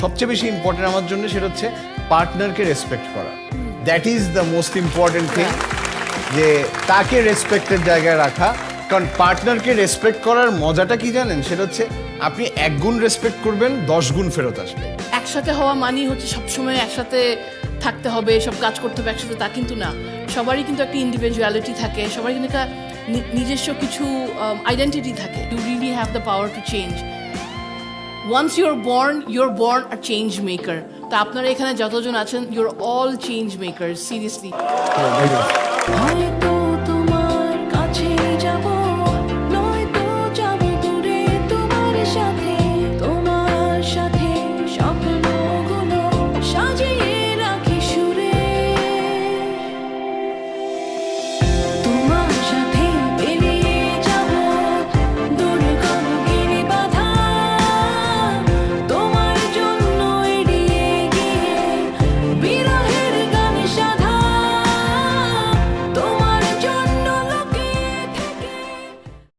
সবচেয়ে বেশি ইম্পর্টেন্ট আমার জন্য সেটা হচ্ছে পার্টনারকে রেসপেক্ট করা। That is the most important thing যে তাকে রেসপেক্টের জায়গায় রাখা। কারণ পার্টনারকে রেসপেক্ট করার মজাটা কি জানেন? সেটা হচ্ছে আপনি এক গুণ রেসপেক্ট করবেন দশ গুণ ফেরত আসবে। একসাথে হওয়া মানেই হচ্ছে সবসময় একসাথে থাকতে হবে সব কাজ করতে হবে একসাথে তা কিন্তু না। সবারই কিন্তু একটা ইন্ডিভিজুয়ালিটি থাকে সবারই কিন্তু একটা নিজস্ব কিছু আইডেন্টিটি থাকে। You really have the power to change once you're born you're born a change maker তা আপনারা এখানে যতজন আছেন you're all change maker seriously